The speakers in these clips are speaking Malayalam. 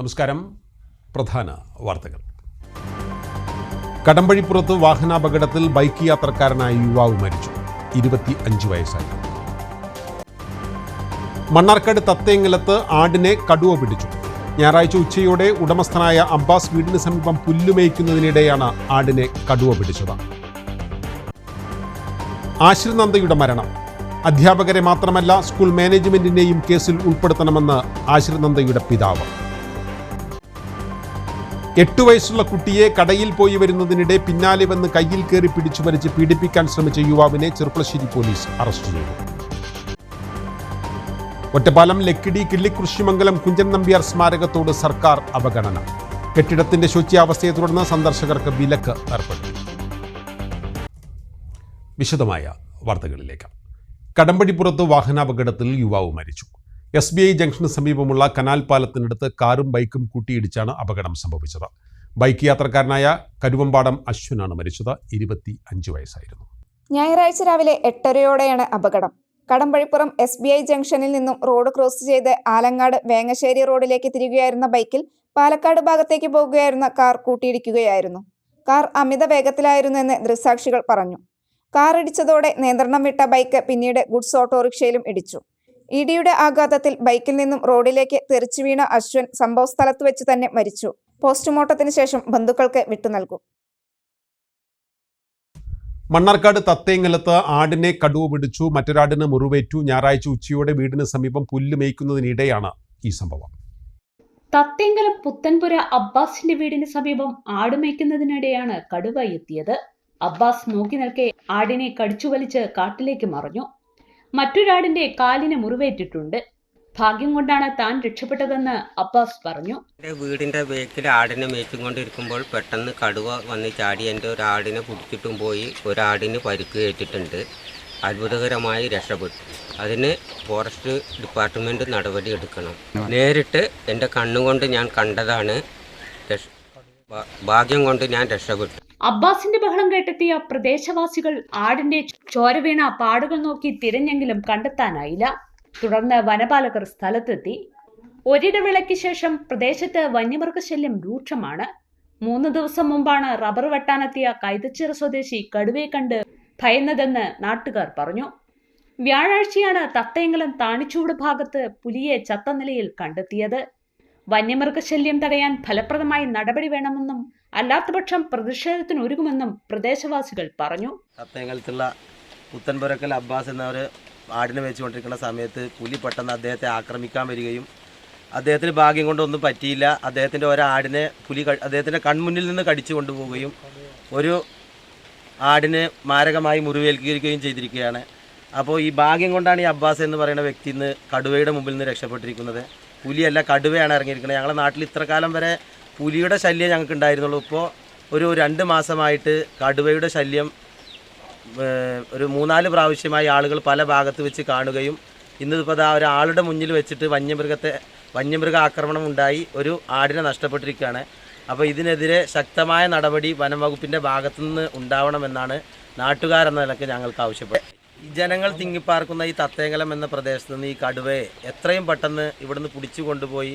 നമസ്കാരം. പ്രധാന വാർത്തകൾ. കടമ്പഴിപ്പുറത്ത് വാഹനാപകടത്തിൽ ബൈക്ക് യാത്രക്കാരനായ യുവാവ് മരിച്ചു. ഇരുപത്തി അഞ്ച് വയസ്സായി. മണ്ണാർക്കാട് തത്തേങ്ങലത്ത് ആടിനെ കടുവ പിടിച്ചു. ഞായറാഴ്ച ഉച്ചയോടെ ഉടമസ്ഥനായ അബ്ബാസ് വീടിന് സമീപം പുല്ലുമേയ്ക്കുന്നതിനിടെയാണ് ആടിനെ കടുവ പിടിച്ചത്. ആശ്രിനന്ദയുടെ മരണം. അധ്യാപകരെ മാത്രമല്ല സ്കൂൾ മാനേജ്മെന്റിനെയും കേസിൽ ഉൾപ്പെടുത്തണമെന്ന് ആശ്രിനന്ദയുടെ പിതാവ്. എട്ടു വയസ്സുള്ള കുട്ടിയെ കടയിൽ പോയി വരുന്നതിനിടെ പിന്നാലെ വന്ന് കയ്യിൽ കയറി പിടിച്ചു വലിച്ച് പീഡിപ്പിക്കാൻ ശ്രമിച്ച യുവാവിനെ ചെറുപ്പശ്ശേരി പോലീസ് അറസ്റ്റ് ചെയ്തു. ഒറ്റപ്പാലം ലക്കിടി കിള്ളിക്കൃഷിമംഗലം കുഞ്ചൻ നമ്പ്യാർ സ്മാരകത്തോട് സർക്കാർ അവഗണന. കെട്ടിടത്തിന്റെ ശുചിയാവസ്ഥയെ തുടർന്ന് സന്ദർശകർക്ക് വിലക്ക് ഏർപ്പെടുത്തി വിശദമായ വാർത്തകളിലേക്ക്. കടമ്പടിപ്പുറത്ത് വാഹനാപകടത്തിൽ യുവാവ് മരിച്ചു. എസ് ബി ഐ ജംഗ്ഷന് സമീപമുള്ള കനാൽ പാലത്തിനടുത്ത് കാറും ബൈക്കും കൂട്ടിയിടിച്ചാണ് അപകടം സംഭവിച്ചത്. ബൈക്ക് യാത്രക്കാരനായ കരുവമ്പാടം അശ്വനാണ് മരിച്ചത്. ഇരുപത്തി അഞ്ച് വയസ്സായിരുന്നു. ഞായറാഴ്ച രാവിലെ എട്ടരയോടെയാണ് അപകടം. കടമ്പഴിപ്പുറം എസ് ബി ഐ ജംഗ്ഷനിൽ നിന്നും റോഡ് ക്രോസ് ചെയ്ത് ആലങ്ങാട് വേങ്ങശ്ശേരി റോഡിലേക്ക് തിരികുകയായിരുന്ന ബൈക്കിൽ പാലക്കാട് ഭാഗത്തേക്ക് പോകുകയായിരുന്ന കാർ കൂട്ടിയിടിക്കുകയായിരുന്നു. കാർ അമിത വേഗത്തിലായിരുന്നുവെന്ന് ദൃക്സാക്ഷികൾ പറഞ്ഞു. കാർ ഇടിച്ചതോടെ നിയന്ത്രണം വിട്ട ബൈക്ക് പിന്നീട് ഗുഡ്സ് ഓട്ടോറിക്ഷയിലും ഇടിച്ചു. ഇടിയുടെ ആഘാതത്തിൽ ബൈക്കിൽ നിന്നും റോഡിലേക്ക് തെറിച്ചു വീണ അശ്വൻ സംഭവസ്ഥലത്ത് വെച്ച് തന്നെ മരിച്ചു. പോസ്റ്റ്മോർട്ടത്തിന് ശേഷം ബന്ധുക്കൾക്ക് വിട്ടുനൽകും മണ്ണാർക്കാട് തത്തേങ്ങലത്ത് ആടിനെ കടുവ പിടിച്ചു മറ്റൊരാടിന് മുറിവേറ്റു. ഞായറാഴ്ച ഉച്ചയോടെ വീടിന് സമീപം പുല്ല് മേയ്ക്കുന്നതിനിടെയാണ് ഈ സംഭവം. തത്തേങ്കലം പുത്തൻപുര അബ്ബാസിന്റെ വീടിന് സമീപം ആട് മേയ്ക്കുന്നതിനിടെയാണ് കടുവ എത്തിയത്. അബ്ബാസ് നോക്കി നിൽക്കെ ആടിനെ കടിച്ചു വലിച്ച് കാട്ടിലേക്ക് മറഞ്ഞു. മറ്റൊരാടിന്റെ കാലിന് മുറിവേറ്റിട്ടുണ്ട്. ഭാഗ്യം കൊണ്ടാണ് താൻ രക്ഷപ്പെട്ടതെന്ന് അബ്ബാസ് പറഞ്ഞു. എന്റെ വീടിന്റെ ബേക്കിൽ ആടിനെ മേച്ചുകൊണ്ടിരിക്കുമ്പോൾ പെട്ടെന്ന് കടുവ വന്ന് ചാടി എന്റെ ഒരു ആടിനെ പിടിച്ചിട്ടും പോയി ഒരാടിന് പരുക്ക് ഏറ്റിട്ടുണ്ട് അത്ഭുതകരമായി രക്ഷപ്പെട്ടു. അതിന് ഫോറസ്റ്റ് ഡിപ്പാർട്ട്മെന്റ് നടപടി എടുക്കണം. നേരിട്ട് എന്റെ കണ്ണുകൊണ്ട് ഞാൻ കണ്ടതാണ് ഭാഗ്യം കൊണ്ട് ഞാൻ രക്ഷപ്പെട്ടു. അബ്ബാസിന്റെ ബഹളം കേട്ടെത്തിയ പ്രദേശവാസികൾ ആടിന്റെ ചോരവീണ പാടുകൾ നോക്കി തിരഞ്ഞെങ്കിലും കണ്ടെത്താനായില്ല. തുടർന്ന് വനപാലകർ സ്ഥലത്തെത്തി. ഒരിടവേളയ്ക്ക് ശേഷം പ്രദേശത്ത് വന്യമൃഗശല്യം രൂക്ഷമാണ്. മൂന്ന് ദിവസം മുമ്പാണ് റബ്ബർ വെട്ടാനെത്തിയ കൈതച്ചിറ സ്വദേശി കടുവയെ കണ്ട് ഭയന്നതെന്ന് നാട്ടുകാർ പറഞ്ഞു. വ്യാഴാഴ്ചയാണ് തത്തയങ്കലം താണിച്ചൂട് ഭാഗത്ത് പുലിയെ ചത്ത നിലയിൽ കണ്ടെത്തിയത്. വന്യമൃഗശല്യം തടയാൻ ഫലപ്രദമായി നടപടി വേണമെന്നും അല്ലാത്തപക്ഷം പ്രതിഷേധത്തിനൊരുങ്ങുമെന്നും പ്രദേശവാസികൾ പറഞ്ഞു. തത്തേങ്ങലത്തുള്ള പുത്തൻപുരക്കൽ അബ്ബാസ് എന്നവർ ആടിനെ വെച്ചുകൊണ്ടിരിക്കുന്ന സമയത്ത് പുലി പെട്ടെന്ന് അദ്ദേഹത്തെ ആക്രമിക്കാൻ വരികയും അദ്ദേഹത്തിന് ഭാഗ്യം കൊണ്ടൊന്നും പറ്റിയില്ല. അദ്ദേഹത്തിന്റെ ഒരാടിനെ പുലി അദ്ദേഹത്തിന്റെ കൺമുന്നിൽ നിന്ന് കടിച്ചു കൊണ്ടുപോവുകയും ഒരു ആടിനെ മാരകമായി മുറിവേൽക്കുകയും ചെയ്തിരിക്കുകയാണ്. അപ്പോൾ ഈ ഭാഗ്യം കൊണ്ടാണ് ഈ അബ്ബാസ് എന്ന് പറയുന്ന വ്യക്തി ഇന്ന് കടുവയുടെ മുമ്പിൽ നിന്ന് രക്ഷപ്പെട്ടിരിക്കുന്നത്. പുലിയല്ല കടുവയാണ് ഇറങ്ങിയിരിക്കുന്നത്. ഞങ്ങളുടെ നാട്ടിൽ ഇത്ര കാലം വരെ പുലിയുടെ ശല്യം ഞങ്ങൾക്ക് ഉണ്ടായിരുന്നുള്ളൂ ഇപ്പോൾ ഒരു രണ്ട് മാസമായിട്ട് കടുവയുടെ ശല്യം ഒരു മൂന്നാൽ പ്രാവശ്യമായി ആളുകൾ പല ഭാഗത്ത് വെച്ച് കാണുകയും ഇന്നിപ്പോൾ ദാ ഒരാളുടെ മുന്നിൽ വെച്ചിട്ട് വന്യമൃഗത്തെ വന്യമൃഗ ആക്രമണം ഉണ്ടായി ഒരു ആടിനെ നഷ്ടപ്പെട്ടിരിക്കുകയാണ്. അപ്പോൾ ഇതിനെതിരെ ശക്തമായ നടപടി വനം വകുപ്പിന്റെ ഭാഗത്തുനിന്ന് ഉണ്ടാവണമെന്നാണ് നാട്ടുകാരെന്ന നിലയ്ക്ക് ഞങ്ങൾക്ക് ആവശ്യപ്പെടുന്നത് ഈ ജനങ്ങൾ തിങ്ങിപ്പാർക്കുന്ന ഈ തത്തേങ്കലം എന്ന പ്രദേശത്ത് നിന്ന് ഈ കടുവയെ എത്രയും പെട്ടെന്ന് ഇവിടുന്ന് പിടിച്ചു കൊണ്ടുപോയി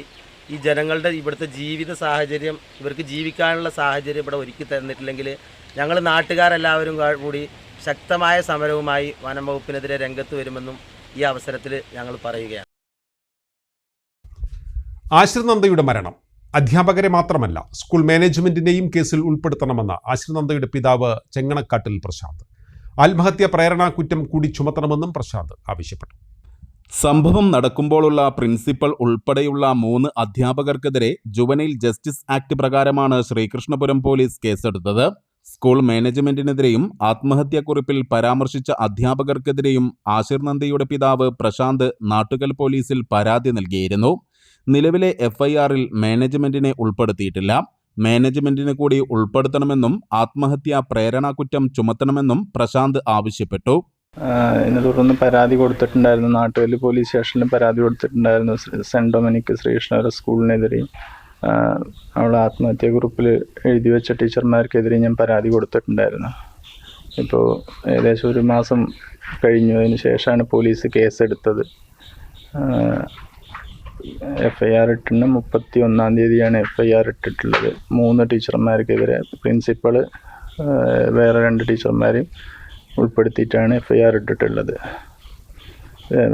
ഈ ജനങ്ങളുടെ ഇവിടുത്തെ ജീവിത സാഹചര്യം ഇവർക്ക് ജീവിക്കാനുള്ള സാഹചര്യം ഇവിടെ ഒരുക്കി തന്നിട്ടില്ലെങ്കിൽ ഞങ്ങൾ നാട്ടുകാരെല്ലാവരും കൂടി ശക്തമായ സമരവുമായി വനം വകുപ്പിനെതിരെ രംഗത്ത് വരുമെന്നും ഈ അവസരത്തിൽ ഞങ്ങൾ പറയുകയാണ്. ആശ്രനന്ദയുടെ മരണം. അധ്യാപകരെ മാത്രമല്ല സ്കൂൾ മാനേജ്മെന്റിനെയും കേസിൽ ഉൾപ്പെടുത്തണമെന്ന് ആശ്രനന്ദയുടെ പിതാവ് ചെങ്ങണക്കാട്ടിൽ പ്രശാന്ത്. ആത്മഹത്യ പ്രേരണാ കുറ്റം കൂടി ചുമത്തണമെന്നും പ്രശാന്ത് ആവശ്യപ്പെട്ടു. സംഭവം നടക്കുമ്പോഴുള്ള പ്രിൻസിപ്പൽ ഉൾപ്പെടെയുള്ള മൂന്ന് അധ്യാപകർക്കെതിരെ ജുവനൈൽ ജസ്റ്റിസ് ആക്ട് പ്രകാരമാണ് ശ്രീകൃഷ്ണപുരം പോലീസ് കേസെടുത്തത്. സ്കൂൾ മാനേജ്മെന്റിനെതിരെയും ആത്മഹത്യാക്കുറിപ്പിൽ പരാമർശിച്ച അധ്യാപകർക്കെതിരെയും ആശിർ നന്ദിയുടെ പിതാവ് പ്രശാന്ത് നാട്ടുകൽ പോലീസിൽ പരാതി നൽകിയിരുന്നു. നിലവിലെ എഫ്ഐആറിൽ മാനേജ്മെന്റിനെ ഉൾപ്പെടുത്തിയിട്ടില്ല. മാനേജ്മെന്റിനെ കൂടി ഉൾപ്പെടുത്തണമെന്നും ആത്മഹത്യാ പ്രേരണ കുറ്റം ചുമത്തണമെന്നും പ്രശാന്ത് ആവശ്യപ്പെട്ടു. എന്നെ തുടർന്ന് പരാതി കൊടുത്തിട്ടുണ്ടായിരുന്നു. നാട്ടുകല്ല് പോലീസ് സ്റ്റേഷനിലും പരാതി കൊടുത്തിട്ടുണ്ടായിരുന്നു. സെന്റ് ഡൊമിനിക് ശ്രീകൃഷ്ണ സ്കൂളിനെതിരെ. അവിടെ ആത്മഹത്യാ ഗ്രൂപ്പിൽ എഴുതി വെച്ച ടീച്ചർമാർക്കെതിരെ ഞാൻ പരാതി കൊടുത്തിട്ടുണ്ടായിരുന്നു. ഇപ്പോൾ ഏകദേശം ഒരു മാസം കഴിഞ്ഞു. അതിന് ശേഷമാണ് പോലീസ് കേസെടുത്തത്. എഫ് ഐ ആർ ഇട്ടിട്ടുണ്ട് മുപ്പത്തി ഒന്നാം തീയതിയാണ് എഫ് ഐ ആർ ഇട്ടിട്ടുള്ളത്. മൂന്ന് ടീച്ചർമാർക്കെതിരെ പ്രിൻസിപ്പൾ വേറെ രണ്ട് ടീച്ചർമാരെയും ഉൾപ്പെടുത്തിയിട്ടാണ് എഫ് ഐ ആർ ഇട്ടിട്ടുള്ളത്.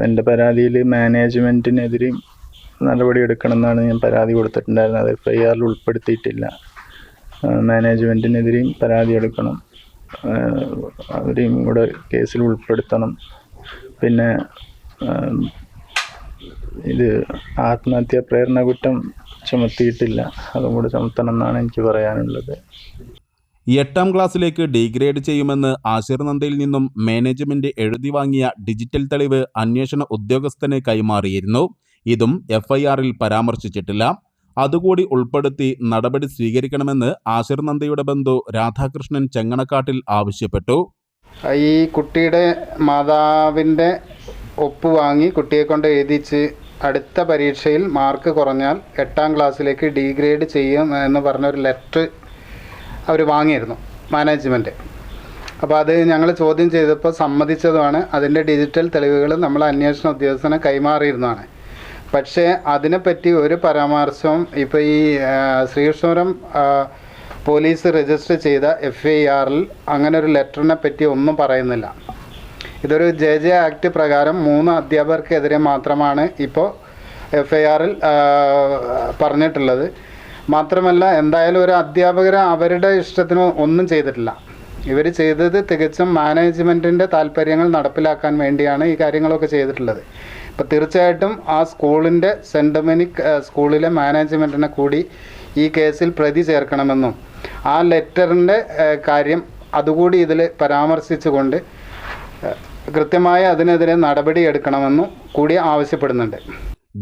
എന്റെ പരാതിയിൽ മാനേജ്മെന്റിനെതിരെയും നടപടി എടുക്കണമെന്നാണ് ഞാൻ പരാതി കൊടുത്തിട്ടുണ്ടായിരുന്നത്. എഫ് ഐ ആറിൽ ഉൾപ്പെടുത്തിയിട്ടില്ല. മാനേജ്മെന്റിനെതിരെയും പരാതി എടുക്കണം. അവരെയും കൂടെ കേസിൽ ഉൾപ്പെടുത്തണം. പിന്നെ ഇത് ആത്മഹത്യാ പ്രേരണ കുറ്റം ചുമത്തിയിട്ടില്ല. അതും കൂടെ ചുമത്തണം എന്നാണ് എനിക്ക് പറയാനുള്ളത്. എട്ടാം ക്ലാസ്സിലേക്ക് ഡിഗ്രേഡ് ചെയ്യുമെന്ന് ആശിർ നന്ദയിൽ നിന്നും മാനേജ്മെന്റ് എഴുതി വാങ്ങിയ ഡിജിറ്റൽ തെളിവ് അന്വേഷണ ഉദ്യോഗസ്ഥന് കൈമാറിയിരുന്നു. ഇതും എഫ്ഐആറിൽ പരാമർശിച്ചിട്ടില്ല. അതുകൂടി ഉൾപ്പെടുത്തി നടപടി സ്വീകരിക്കണമെന്ന് ആശിർ നന്ദയുടെ ബന്ധു രാധാകൃഷ്ണൻ ചെങ്ങണക്കാട്ടിൽ ആവശ്യപ്പെട്ടു. ഈ കുട്ടിയുടെ മാതാവിന്റെ ഒപ്പ് വാങ്ങി കുട്ടിയെ കൊണ്ട് എഴുതിച്ച് അടുത്ത പരീക്ഷയിൽ മാർക്ക് കുറഞ്ഞാൽ എട്ടാം ക്ലാസ്സിലേക്ക് ഡീഗ്രേഡ് ചെയ്യും എന്ന് പറഞ്ഞൊരു ലെറ്റർ അവർ വാങ്ങിയിരുന്നു മാനേജ്മെന്റ് അപ്പോൾ അത് ഞങ്ങൾ ചോദ്യം ചെയ്തപ്പോൾ സമ്മതിച്ചതുമാണ്. അതിന്റെ ഡിജിറ്റൽ തെളിവുകൾ നമ്മൾ അന്വേഷണ ഉദ്യോഗസ്ഥനെ കൈമാറിയിരുന്നതാണ്. പക്ഷേ അതിനെപ്പറ്റി ഒരു പരാമർശവും ഇപ്പോൾ ഈ ശ്രീകൃഷ്ണപുരം പോലീസ് രജിസ്റ്റർ ചെയ്ത എഫ് ഐ ആറിൽ അങ്ങനെ ഒരു ലെറ്ററിനെ പറ്റി ഒന്നും പറയുന്നില്ല. ഇതൊരു ജെ ജെ ആക്ട് പ്രകാരം മൂന്ന് അധ്യാപകർക്കെതിരെ മാത്രമാണ് ഇപ്പോൾ എഫ് ഐ ആറിൽ പറഞ്ഞിട്ടുള്ളത്. മാത്രമല്ല എന്തായാലും ഒരു അധ്യാപകർ അവരുടെ ഇഷ്ടത്തിന് ഒന്നും ചെയ്തിട്ടില്ല. ഇവർ ചെയ്തത് തികച്ചും മാനേജ്മെന്റിന്റെ താല്പര്യങ്ങൾ നടപ്പിലാക്കാൻ വേണ്ടിയാണ് ഈ കാര്യങ്ങളൊക്കെ ചെയ്തിട്ടുള്ളത്. അപ്പോൾ തീർച്ചയായിട്ടും ആ സ്കൂളിന്റെ സെന്റ് ഡൊമിനിക് സ്കൂളിലെ മാനേജ്മെന്റിനെ കൂടി ഈ കേസിൽ പ്രതി ചേർക്കണമെന്നും ആ ലെറ്ററിന്റെ കാര്യം അതുകൂടി ഇതിൽ പരാമർശിച്ചുകൊണ്ട് കൃത്യമായി അതിനെതിരെ നടപടി എടുക്കണമെന്നും കൂടി ആവശ്യപ്പെടുന്നുണ്ട്.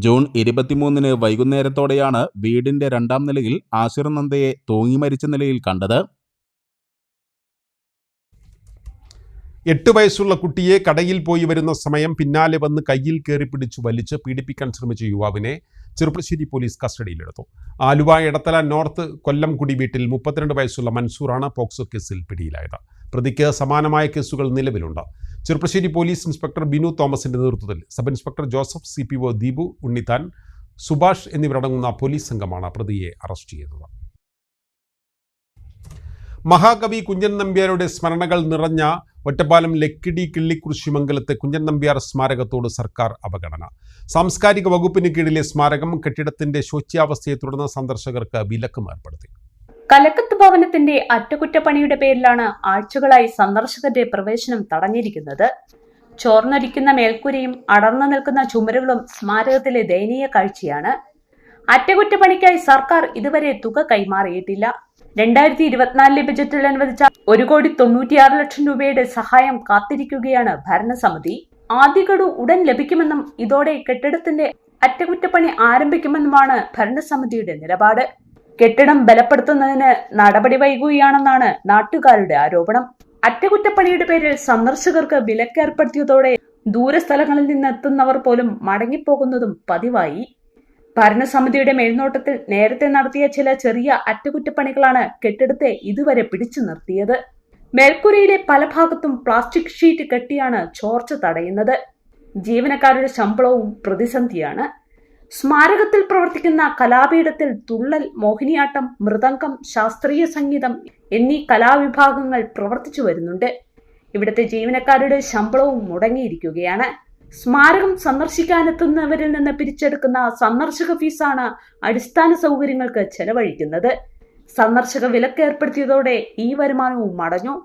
ജൂൺ ഇരുപത്തിമൂന്നിന് വൈകുന്നേരത്തോടെയാണ് വീടിന്റെ രണ്ടാം നിലയിൽ ആശിർ നന്ദയെ തൂങ്ങി മരിച്ച നിലയിൽ കണ്ടത്. എട്ട് വയസ്സുള്ള കുട്ടിയെ കടയിൽ പോയി വരുന്ന സമയം പിന്നാലെ വന്ന് കയ്യിൽ കയറി പിടിച്ചു വലിച്ച് പീഡിപ്പിക്കാൻ ശ്രമിച്ച യുവാവിനെ ചെറുപ്പശ്ശേരി പോലീസ് കസ്റ്റഡിയിലെടുത്തു. ആലുവ എടത്തല നോർത്ത് കൊല്ലംകുടി വീട്ടിൽ മുപ്പത്തിരണ്ട് വയസ്സുള്ള മൻസൂറാണ് പോക്സോ കേസിൽ പിടിയിലായത്. പ്രതിക്ക് സമാനമായ കേസുകൾ നിലവിലുണ്ട്. ചെറുപ്പശ്ശേരി പോലീസ് ഇൻസ്പെക്ടർ ബിനു തോമസിന്റെ നേതൃത്വത്തിൽ sub inspector Joseph C P O Deepu Unnithan Subhash എന്നിവരടങ്ങുന്ന പോലീസ് സംഘമാണ് പ്രതിയെ അറസ്റ്റ് ചെയ്തത്. മഹാകവി കുഞ്ഞൻ നമ്പ്യാരുടെ സ്മരണകൾ നിറഞ്ഞ ഒറ്റപ്പാലം ലക്കിടി കിള്ളിക്കുറിശിമംഗലത്തെ കുഞ്ഞൻ നമ്പ്യാർ സ്മാരകത്തോട് സർക്കാർ അവഗണന. സാംസ്കാരിക വകുപ്പിന് കീഴിലെ സ്മാരകം കെട്ടിടത്തിന്റെ ശോച്യാവസ്ഥയെ തുടർന്ന് സന്ദർശകർക്ക് വിലക്കും ഏർപ്പെടുത്തി. കലക്കത്ത് ഭവനത്തിന്റെ അറ്റകുറ്റപ്പണിയുടെ പേരിലാണ് ആഴ്ചകളായി സന്ദർശകരുടെ പ്രവേശനം തടഞ്ഞിരിക്കുന്നത്. ചോർന്നൊലിക്കുന്ന മേൽക്കൂരയും അടർന്നു നിൽക്കുന്ന ചുമരുകളും സ്മാരകത്തിലെ ദയനീയ കാഴ്ചയാണ്. അറ്റകുറ്റപ്പണിക്കായി സർക്കാർ ഇതുവരെ തുക കൈമാറിയിട്ടില്ല. രണ്ടായിരത്തി ഇരുപത്തിനാലിലെ ബജറ്റിൽ അനുവദിച്ച ഒരു കോടി തൊണ്ണൂറ്റിയാറ് ലക്ഷം രൂപയുടെ സഹായം കാത്തിരിക്കുകയാണ് ഭരണസമിതി. ആദ്യഗഡു ഉടൻ ലഭിക്കുമെന്നും ഇതോടെ കെട്ടിടത്തിന്റെ അറ്റകുറ്റപ്പണി ആരംഭിക്കുമെന്നുമാണ് ഭരണസമിതിയുടെ നിലപാട്. കെട്ടിടം ബലപ്പെടുത്തുന്നതിന് നടപടി വൈകുകയാണെന്നാണ് നാട്ടുകാരുടെ ആരോപണം. അറ്റകുറ്റപ്പണിയുടെ പേരിൽ സന്ദർശകർക്ക് വിലക്കേർപ്പെടുത്തിയതോടെ ദൂരസ്ഥലങ്ങളിൽ നിന്ന് എത്തുന്നവർ പോലും മടങ്ങിപ്പോകുന്നതും പതിവായി. ഭരണസമിതിയുടെ മേൽനോട്ടത്തിൽ നേരത്തെ നടത്തിയ ചില ചെറിയ അറ്റകുറ്റപ്പണികളാണ് കെട്ടിടത്തെ ഇതുവരെ പിടിച്ചു നിർത്തിയത്. മേൽക്കുരയിലെ പല ഭാഗത്തും പ്ലാസ്റ്റിക് ഷീറ്റ് കെട്ടിയാണ് ചോർച്ച തടയുന്നത്. ജീവനക്കാരുടെ ശമ്പളവും പ്രതിസന്ധിയാണ്. സ്മാരകത്തിൽ പ്രവർത്തിക്കുന്ന കലാപീഠത്തിൽ തുള്ളൽ മോഹിനിയാട്ടം മൃദംഗം ശാസ്ത്രീയ സംഗീതം എന്നീ കലാവിഭാഗങ്ങൾ പ്രവർത്തിച്ചു വരുന്നുണ്ട്. ഇവിടുത്തെ ജീവനക്കാരുടെ ശമ്പളവും മുടങ്ങിയിരിക്കുകയാണ്. സ്മാരകം സന്ദർശിക്കാനെത്തുന്നവരിൽ നിന്ന് പിരിച്ചെടുക്കുന്ന സന്ദർശക ഫീസാണ് അടിസ്ഥാന സൗകര്യങ്ങൾക്ക് ചെലവഴിക്കുന്നത്. സന്ദർശക വിലക്ക് ഏർപ്പെടുത്തിയതോടെ ഈ വരുമാനവും മടഞ്ഞു.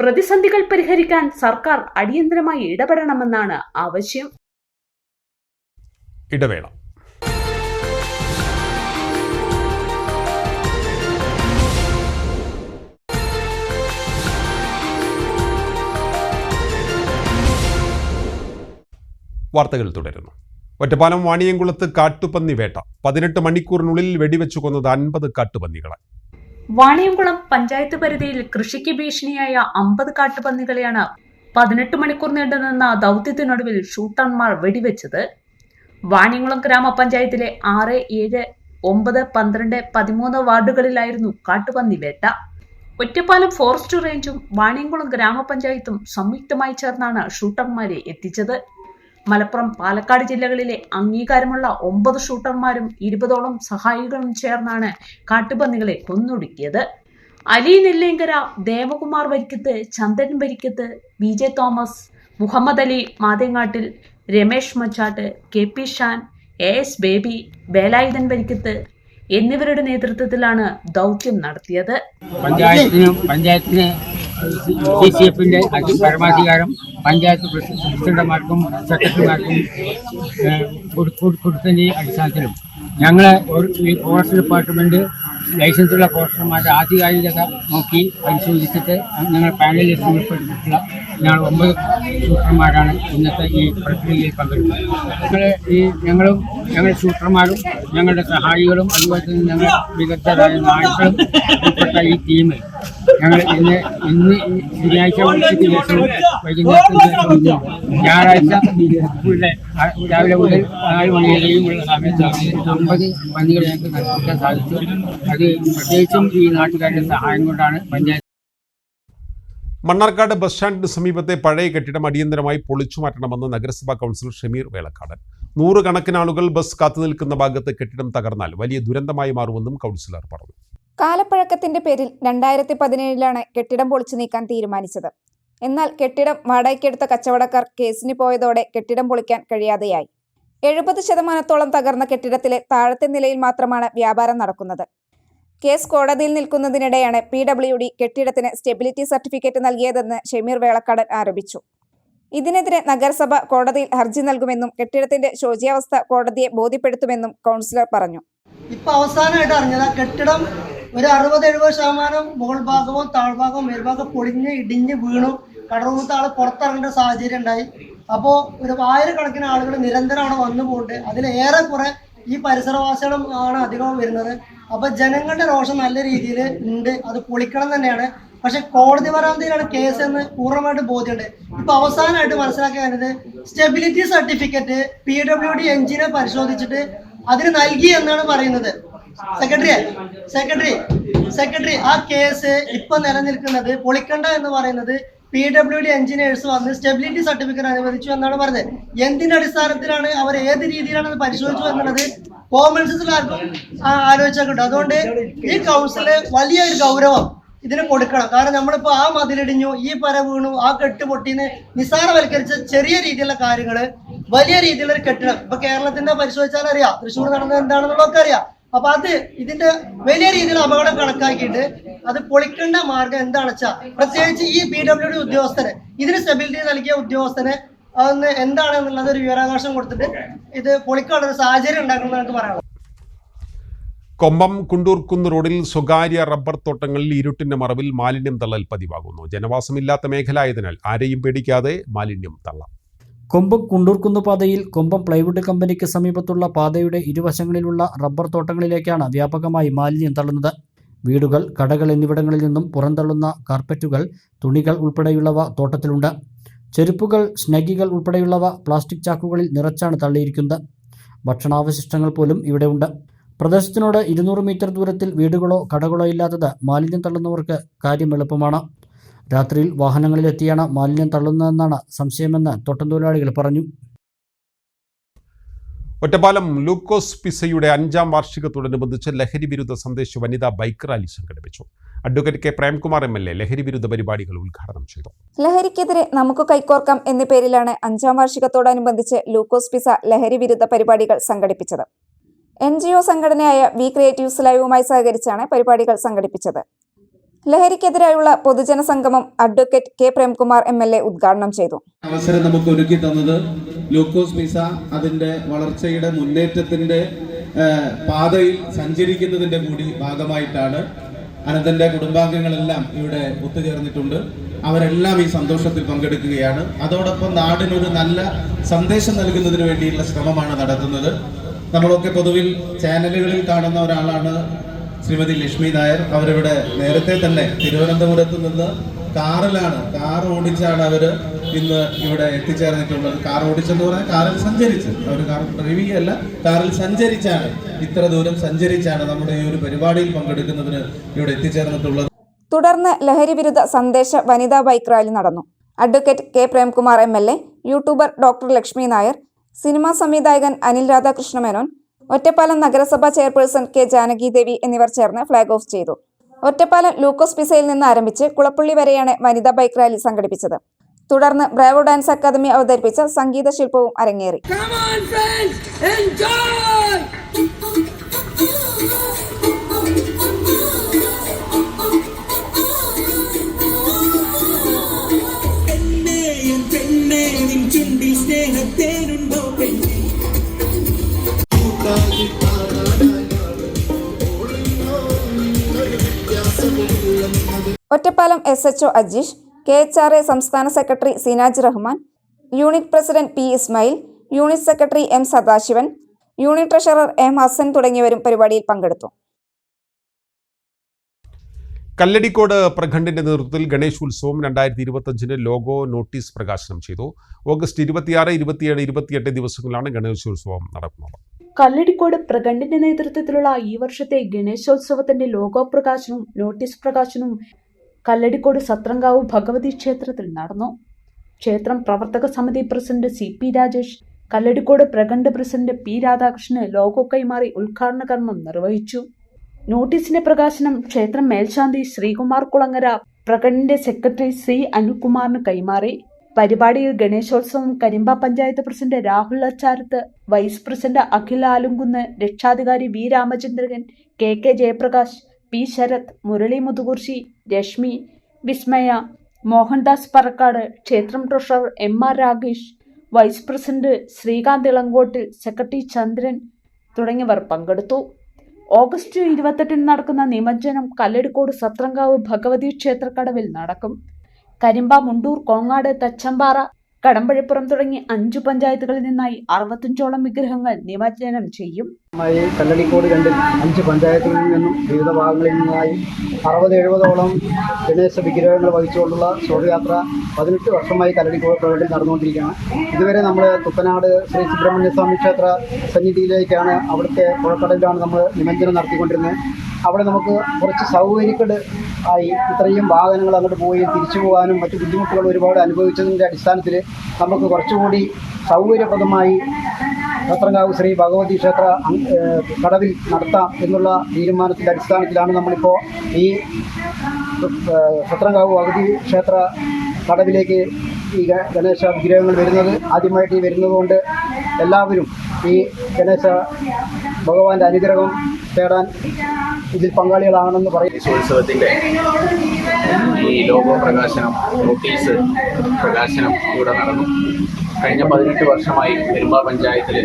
പ്രതിസന്ധികൾ പരിഹരിക്കാൻ സർക്കാർ അടിയന്തരമായി ഇടപെടണമെന്നാണ് ആവശ്യം. ഇടവേള. വാർത്തകൾ തുടരുന്നു. ഒറ്റപ്പാലം വാണിയംകുളത്ത് കാട്ടുപന്നി വേട്ട. പതിനെട്ട് മണിക്കൂറിനുള്ളിൽ വെടിവെച്ചു കൊന്നത് അൻപത് കാട്ടുപന്നികളെ. വാണിയംകുളം പഞ്ചായത്ത് പരിധിയിൽ കൃഷിക്ക് ഭീഷണിയായ അമ്പത് കാട്ടുപന്നികളെയാണ് പതിനെട്ട് മണിക്കൂർ നീണ്ടുനിന്ന ദൗത്യത്തിനൊടുവിൽ ഷൂട്ടർമാർ വെടിവെച്ചത്. വാണിയംകുളം ഗ്രാമപഞ്ചായത്തിലെ ആറ് ഏഴ് ഒമ്പത് പന്ത്രണ്ട് പതിമൂന്ന് വാർഡുകളിലായിരുന്നു കാട്ടുപന്നി വേട്ട. ഒറ്റപ്പാലം ഫോറസ്റ്റ് റേഞ്ചും വാണിയംകുളം ഗ്രാമപഞ്ചായത്തും സംയുക്തമായി ചേർന്നാണ് ഷൂട്ടർമാരെ എത്തിച്ചത്. മലപ്പുറം പാലക്കാട് ജില്ലകളിലെ അംഗീകാരമുള്ള ഒമ്പത് ഷൂട്ടർമാരും ഇരുപതോളം സഹായികളും ചേർന്നാണ് കാട്ടുപന്നികളെ കൊന്നൊടുക്കിയത്. Ali Nellenkara Devakumar Varikkath Chandan Varikkath V J Thomas Muhammad Ali Mathengattil Ramesh Machatt K P Shan A S Baby Velayudhan Varikkath എന്നിവരുടെ നേതൃത്വത്തിലാണ് ദൗത്യം നടത്തിയത്. പഞ്ചായത്തിനും പഞ്ചായത്തിന് സി സി എഫിന്റെ പരമാധികാരം പഞ്ചായത്ത് പ്രസി- പ്രസിഡന്റുമാർക്കും സെക്രട്ടറിമാർക്കും കൊടുത്തതിന്റെ അടിസ്ഥാനത്തിലും ഞങ്ങളെ ഒരു- ഈ ഫോറസ്റ്റ് ഡിപ്പാർട്ട്മെന്റ് ലൈസൻസുള്ള ഫോറസ്റ്റർമാരുടെ ആധികാരികത നോക്കി പരിശോധിച്ചിട്ട് ഞങ്ങൾ പാനലിൽ ഉൾപ്പെടുത്തിയിട്ടുള്ള ഞങ്ങൾ ഒമ്പത് ഷൂട്ടർമാരാണ് ഇന്നത്തെ ഈ പ്രക്രിയയിൽ പങ്കെടുക്കുന്നത്. ഞങ്ങൾ ഈ ഞങ്ങളും ഞങ്ങളുടെ ഷൂട്ടർമാരും ഞങ്ങളുടെ സഹായികളും അതുപോലെ തന്നെ ഞങ്ങൾ വിദഗ്ധരായ നായ്ക്കളും ഉൾപ്പെട്ട ഈ ടീം ഞങ്ങൾ ഇന്ന് ഇന്ന് ശനിയാഴ്ച ഉച്ചയ്ക്ക് ശേഷം വൈകുന്നേരത്തിന് ഞായറാഴ്ച രാവിലെ മുതൽ നാല് മണി വരെയും ഉള്ള സമയത്താണ് അമ്പത് പന്നികൾ ഞങ്ങൾക്ക് നശിപ്പിക്കാൻ സാധിച്ചു. അത് പ്രത്യേകിച്ചും ഈ നാട്ടുകാരുടെ സഹായം കൊണ്ടാണ് പഞ്ചായത്ത് മണ്ണാർക്കാട് ബസ് സ്റ്റാൻഡിന് സമീപത്തെ പഴയ കെട്ടിടം അടിയന്തരമായി പൊളിച്ചു മാറ്റണമെന്ന് നഗരസഭാ കൗൺസിലർ ഷമീർ വേളക്കാടൻ. നൂറുകണക്കിന് ആളുകൾ ബസ് കാത്തുനിൽക്കുന്ന ഭാഗത്ത് കെട്ടിടം തകർന്നാൽ വലിയ ദുരന്തമായി മാറുമെന്നും കൗൺസിലർ പറഞ്ഞു. കാലപ്പഴക്കത്തിന്റെ പേരിൽ രണ്ടായിരത്തി പതിനേഴിലാണ് കെട്ടിടം പൊളിച്ചു നീക്കാൻ തീരുമാനിച്ചത്. എന്നാൽ കെട്ടിടം വാടകയ്ക്കെടുത്ത കച്ചവടക്കാർ കേസിന് പോയതോടെ കെട്ടിടം പൊളിക്കാൻ കഴിയാതെയായി. എഴുപത് ശതമാനത്തോളം തകർന്ന കെട്ടിടത്തിലെ താഴത്തെ നിലയിൽ മാത്രമാണ് വ്യാപാരം നടക്കുന്നത്. കേസ് കോടതിയിൽ നിൽക്കുന്നതിനിടെയാണ് പി ഡബ്ല്യു ഡി കെട്ടിടത്തിന് സ്റ്റെബിലിറ്റി സർട്ടിഫിക്കറ്റ് നൽകിയതെന്ന് ഷെമീർ വേളക്കാടൻ ആരോപിച്ചു. ഇതിനെതിരെ നഗരസഭ കോടതിയിൽ ഹർജി നൽകുമെന്നും കെട്ടിടത്തിന്റെ ശോചിയാവസ്ഥ കോടതിയെ ബോധ്യപ്പെടുത്തുമെന്നും കൗൺസിലർ പറഞ്ഞു. ഇപ്പൊ അവസാനമായിട്ട് അറിഞ്ഞത് കെട്ടിടം ഒരു അറുപത് എഴുപത് ശതമാനം മുകൾ ഭാഗവും താഴ്ഭാഗവും മേൽഭാഗം പൊളിഞ്ഞ് ഇടിഞ്ഞ് വീണു. കടറൂത്ത ആൾ പുറത്തിറങ്ങേണ്ട സാഹചര്യം ഉണ്ടായി. അപ്പോൾ ഒരു ആയിരക്കണക്കിന് ആളുകൾ നിരന്തരം അവിടെ വന്നു അതിലേറെ കുറെ ഈ പരിസരവാസികളും ആണ് അധികവും വരുന്നത്. അപ്പൊ ജനങ്ങളുടെ രോഷം നല്ല രീതിയിൽ ഉണ്ട്. അത് പൊളിക്കണം തന്നെയാണ്. പക്ഷെ കോടതി പരാതിയിലാണ് കേസ് എന്ന് പൂർണമായിട്ട് ബോധ്യമുണ്ട്. ഇപ്പൊ അവസാനമായിട്ട് മനസ്സിലാക്കാനത് stability certificate P W D എഞ്ചിനെ പരിശോധിച്ചിട്ട് അതിന് നൽകി എന്നാണ് പറയുന്നത്. സെക്രട്ടറി സെക്രട്ടറി സെക്രട്ടറി ആ കേസ് ഇപ്പൊ നിലനിൽക്കുന്നത് പൊളിക്കണ്ട എന്ന് പറയുന്നത് പി ഡബ്ല്യു ഡി എഞ്ചിനീയേഴ്സ് വന്ന് സ്റ്റെബിലിറ്റി സർട്ടിഫിക്കറ്റ് അനുവദിച്ചു എന്നാണ് പറഞ്ഞത്. എന്തിന്റെ അടിസ്ഥാനത്തിലാണ് അവർ ഏത് രീതിയിലാണ് അത് പരിശോധിച്ചു എന്നുള്ളത് കോമൺ ആർക്കും ആലോചിച്ചാൽ കിട്ടും അതുകൊണ്ട് ഈ കൗൺസിൽ വലിയൊരു ഗൗരവം ഇതിന് കൊടുക്കണം. കാരണം നമ്മളിപ്പോ ആ മതിലിടിഞ്ഞു ഈ പര വീണു ആ കെട്ട് പൊട്ടിന്ന് നിസ്സാരവൽക്കരിച്ച ചെറിയ രീതിയിലുള്ള കാര്യങ്ങൾ വലിയ രീതിയിലുള്ള കെട്ടിടം. ഇപ്പൊ കേരളത്തിന്റെ പരിശോധിച്ചാൽ അറിയാം തൃശ്ശൂർ നടന്നത് എന്താണെന്നുള്ളതൊക്കെ അറിയാം അപ്പൊ അത് ഇതിന്റെ വലിയ രീതിയിൽ അപകടം കണക്കാക്കിയിട്ട് അത് പൊളിക്കേണ്ട മാർഗം എന്താണെന്ന് വെച്ചാൽ പ്രത്യേകിച്ച് ഈ പി ഡബ്ല്യു ഡി ഉദ്യോഗസ്ഥന് ഇതിന് സ്റ്റെബിലിറ്റി നൽകിയ ഉദ്യോഗസ്ഥന് അതൊന്ന് എന്താണെന്നുള്ളത് ഒരു വിവരാകാശം കൊടുത്തിട്ട് ഇത് പൊളിക്കാനുള്ള ഒരു സാഹചര്യം ഉണ്ടാക്കണം നമുക്ക് പറയാം കൊമ്പം കുണ്ടൂർക്കുന്ന് റോഡിൽ സ്വകാര്യ റബ്ബർ തോട്ടങ്ങളിൽ ഇരുട്ടിന്റെ മറവിൽ മാലിന്യം തള്ളൽ പതിവാകുന്നു. ജനവാസമില്ലാത്ത മേഖല ആയതിനാൽ ആരെയും പേടിക്കാതെ മാലിന്യം തള്ളാം. കൊമ്പം കുണ്ടൂർക്കുന്ന് പാതയിൽ കൊമ്പം പ്ലൈവുഡ് കമ്പനിക്ക് സമീപത്തുള്ള പാതയുടെ ഇരുവശങ്ങളിലുള്ള റബ്ബർ തോട്ടങ്ങളിലേക്കാണ് വ്യാപകമായി മാലിന്യം തള്ളുന്നത്. വീടുകൾ കടകൾ എന്നിവിടങ്ങളിൽ നിന്നും പുറന്തള്ളുന്ന കാർപ്പറ്റുകൾ തുണികൾ ഉൾപ്പെടെയുള്ളവ തോട്ടത്തിലുണ്ട്. ചെരുപ്പുകൾ സ്നഗികൾ ഉൾപ്പെടെയുള്ളവ പ്ലാസ്റ്റിക് ചാക്കുകളിൽ നിറച്ചാണ് തള്ളിയിരിക്കുന്നത്. ഭക്ഷണാവശിഷ്ടങ്ങൾ പോലും ഇവിടെയുണ്ട് പ്രദേശത്തിനോട് ഇരുന്നൂറ് മീറ്റർ ദൂരത്തിൽ വീടുകളോ കടകളോ ഇല്ലാത്തത് മാലിന്യം തള്ളുന്നവർക്ക് കാര്യം എളുപ്പമാണ്. രാത്രിയിൽ വാഹനങ്ങളിലെത്തിയാണ് മാലിന്യം തള്ളുന്നതെന്നാണ് സംശയമെന്ന് തോട്ടംതൊഴിലാളികൾ പറഞ്ഞു. ഒറ്റപ്പാലം ലൂക്കോസ് പിസയുടെ അഞ്ചാം വാർഷികത്തോടനുബന്ധിച്ച് ലഹരി വിരുദ്ധ സന്ദേശ വനിതാ ബൈക്ക് റാലി സംഘടിപ്പിച്ചു. Advocate K. Premkumar M. L. A ലഹരി വിരുദ്ധ പരിപാടികൾ ഉദ്ഘാടനം ചെയ്തു. ലഹരിക്കെതിരെ നമുക്ക് കൈകോർക്കാം എന്ന പേരിലാണ് അഞ്ചാം വാർഷികത്തോടനുബന്ധിച്ച് ലൂക്കോസ് പിസ ലഹരി വിരുദ്ധ പരിപാടികൾ സംഘടിപ്പിച്ചത്. എൻ ജി ഒ സംഘടനയായ വി ക്രിയേറ്റീവ്സ് ലൈവുമായി സഹകരിച്ചാണ് പരിപാടികൾ സംഘടിപ്പിച്ചത്. ലഹരിക്കെതിരായുള്ള പൊതുജന സംഗമം advocate K Premkumar M L A ഉദ്ഘാടനം ചെയ്തു. അവസരം നമുക്ക് ഒരുക്കി തന്നത് ലൂക്കോസ് മിസ അതിന്റെ വളർച്ചയുടെ മുന്നേറ്റത്തിന്റെ പാതയിൽ സഞ്ചരിക്കുന്നതിന്റെ കൂടി ഭാഗമായിട്ടാണ് അനന്തന്റെ കുടുംബാംഗങ്ങളെല്ലാം ഇവിടെ ഒത്തുചേർന്നിട്ടുണ്ട്. അവരെല്ലാം ഈ സന്തോഷത്തിൽ പങ്കെടുക്കുകയാണ്. അതോടൊപ്പം നാടിനൊരു നല്ല സന്ദേശം നൽകുന്നതിന് വേണ്ടിയുള്ള ശ്രമമാണ് നടത്തുന്നത്. നമ്മളൊക്കെ പൊതുവിൽ ചാനലുകളിൽ കാണുന്ന ഒരാളാണ് ശ്രീമതി ലക്ഷ്മി നായർ അവരിവിടെ നേരത്തെ തന്നെ തിരുവനന്തപുരത്ത് നിന്ന് കാറിലാണ് കാർ ഓടിച്ചാണ് അവർ ഇന്ന് ഇവിടെ എത്തിച്ചേർന്നിട്ടുള്ളത്. കാർ ഓടിച്ചെന്ന് പറഞ്ഞാൽ കാറിൽ സഞ്ചരിച്ച്. അവർ കാർ ഡ്രൈവിംഗല്ല ചെയ്യല്ല കാറിൽ സഞ്ചരിച്ചാണ്. ഇത്ര ദൂരം സഞ്ചരിച്ചാണ് നമ്മുടെ ഈ ഒരു പരിപാടിയിൽ പങ്കെടുക്കുന്നതിന് ഇവിടെ എത്തിച്ചേർന്നിട്ടുള്ളത്. തുടർന്ന് ലഹരി വിരുദ്ധ സന്ദേശ വനിതാ ബൈക്ക് റാലി നടന്നു. Advocate K Premkumar M L A YouTuber doctor Lakshmi Nair cinema സംവിധായകൻ അനിൽ രാധാകൃഷ്ണ മേനോൻ ഒറ്റപ്പാലം നഗരസഭാ ചെയർപേഴ്സൺ കെ ജാനകി ദേവി എന്നിവർ ചേർന്ന് ഫ്ളാഗ് ഓഫ് ചെയ്തു. ഒറ്റപ്പാലം ലൂക്കോസ് പിസയിൽ നിന്ന് ആരംഭിച്ച് കുളപ്പള്ളി വരെയാണ് വനിതാ ബൈക്ക് റാലി സംഘടിപ്പിച്ചത്. തുടർന്ന് ബ്രാവോ ഡാൻസ് അക്കാദമി അവതരിപ്പിച്ച സംഗീത ശില്പവും അരങ്ങേറി. S H O Ajeesh K H R A സംസ്ഥാന secretary Sinaj Rahman unit president P Ismail unit secretary M Sadasivan unit treasurer M Hasan തുടങ്ങിയവരും പരിപാടിയിൽ പങ്കെടുത്തു. കല്ലടിക്കോട് പ്രഖണ്ഡിന്റെ നേതൃത്വത്തിൽ ഗണേശ് ഉത്സവം രണ്ടായിരത്തി ഇരുപത്തഞ്ചിന് ലോഗോ നോട്ടീസ് പ്രകാശനം ചെയ്തു. ഓഗസ്റ്റ് ഇരുപത്തിയാറ് ഇരുപത്തിയേഴ് ഇരുപത്തിയെട്ട് ദിവസങ്ങളിലാണ് ഗണേശോത്സവം നടക്കുന്നത്. കല്ലടിക്കോട് പ്രഖണ്ഡിന്റെ നേതൃത്വത്തിലുള്ള ഈ വർഷത്തെ ഗണേശോത്സവത്തിന്റെ ലോഗോ പ്രകാശനവും നോട്ടീസ് പ്രകാശനവും കല്ലടിക്കോട് സത്രങ്കാവ് ഭഗവതി ക്ഷേത്രത്തിൽ നടന്നു. ക്ഷേത്രം പ്രവർത്തക സമിതി president C P Rajesh Kalladikode Prakhand president P രാധാകൃഷ്ണന് ലോഗോ കൈമാറി ഉദ്ഘാടന കർമ്മം നിർവഹിച്ചു. നോട്ടീസിന്റെ പ്രകാശനം ക്ഷേത്രം മേൽശാന്തി ശ്രീകുമാർ കുളങ്ങര പ്രഖണ്ഡിന്റെ സെക്രട്ടറി സി അനുകുമാറിന് കൈമാറി. പരിപാടിയിൽ Ganeshotsavam Karimba panchayat president Rahul Acharath vice president Akhila Alumkunnu രക്ഷാധികാരി V Ramachandran K K Jayaprakash P Sarath Murali Muthukurissi Reshmi Vismaya Mohandas Parakkad ക്ഷേത്രം treasurer M R Ragesh vice president Sreekanth Elankottil secretary Chandran തുടങ്ങിയവർ പങ്കെടുത്തു. ഓഗസ്റ്റ് ഇരുപത്തെട്ടിന് നടക്കുന്ന നിമജ്ജനം കല്ലടിക്കോട് സത്രങ്കാവ് ഭഗവതി ക്ഷേത്രക്കടവിൽ നടക്കും. കരിമ്പ മുണ്ടൂർ കോങ്ങാട് തച്ചമ്പാറ കടമ്പഴിപ്പുറം തുടങ്ങി അഞ്ചു പഞ്ചായത്തുകളിൽ നിന്നായി അറുപത്തഞ്ചോളം വിഗ്രഹങ്ങൾ നിമജ്ജനം ചെയ്യും. കല്ലടിക്കോട് രണ്ടിൽ അഞ്ച് പഞ്ചായത്തുകളിൽ നിന്നും വിവിധ ഭാഗങ്ങളിൽ നിന്നായി അറുപത് എഴുപതോളം ഗണേശ വിഗ്രഹങ്ങൾ വഹിച്ചുകൊണ്ടുള്ള ശോഭയാത്ര പതിനെട്ട് വർഷമായി കല്ലടിക്കോട് പ്രകടനം നടന്നുകൊണ്ടിരിക്കുകയാണ്. ഇതുവരെ നമ്മൾ കുത്തനാട് ശ്രീ സുബ്രഹ്മണ്യ സ്വാമി ക്ഷേത്ര സന്നിധിയിലേക്കാണ് അവിടുത്തെ പുഴക്കടലിലാണ് നമ്മൾ നിമജ്ജനം നടത്തിക്കൊണ്ടിരുന്നത്. അവിടെ നമുക്ക് കുറച്ച് സൗകര്യക്കേട് ആയി ഇത്രയും വാഹനങ്ങൾ അങ്ങോട്ട് പോവുകയും തിരിച്ചു പോകാനും മറ്റു ബുദ്ധിമുട്ടുകൾ ഒരുപാട് അനുഭവിച്ചതിന്റെ അടിസ്ഥാനത്തിൽ നമുക്ക് കുറച്ചുകൂടി സൗകര്യപ്രദമായി പത്രങ്കാവ് ശ്രീ ഭഗവതി ക്ഷേത്ര കടവിൽ നടത്താം എന്നുള്ള തീരുമാനത്തിന്റെ അടിസ്ഥാനത്തിലാണ് നമ്മളിപ്പോൾ ഈ പത്രങ്കാവ് ഭഗവതി ക്ഷേത്ര കടവിലേക്ക് ഈ ഗണേശ വിഗ്രഹങ്ങൾ വരുന്നത്. ആദ്യമായിട്ട് ഈ വരുന്നതുകൊണ്ട് എല്ലാവരും ഈ ഗണേശ ഭഗവാന്റെ അനുഗ്രഹം തേടാൻ ഇതിൽ പങ്കാളികളാണെന്ന് പറയും. ഉത്സവത്തിന്റെ ഈ ലോഗോ പ്രകാശനം നോട്ടീസ് പ്രകാശനം ഇവിടെ നടന്നു. കഴിഞ്ഞ പതിനെട്ട് വർഷമായി പെരുമ്പാ പഞ്ചായത്തിൽ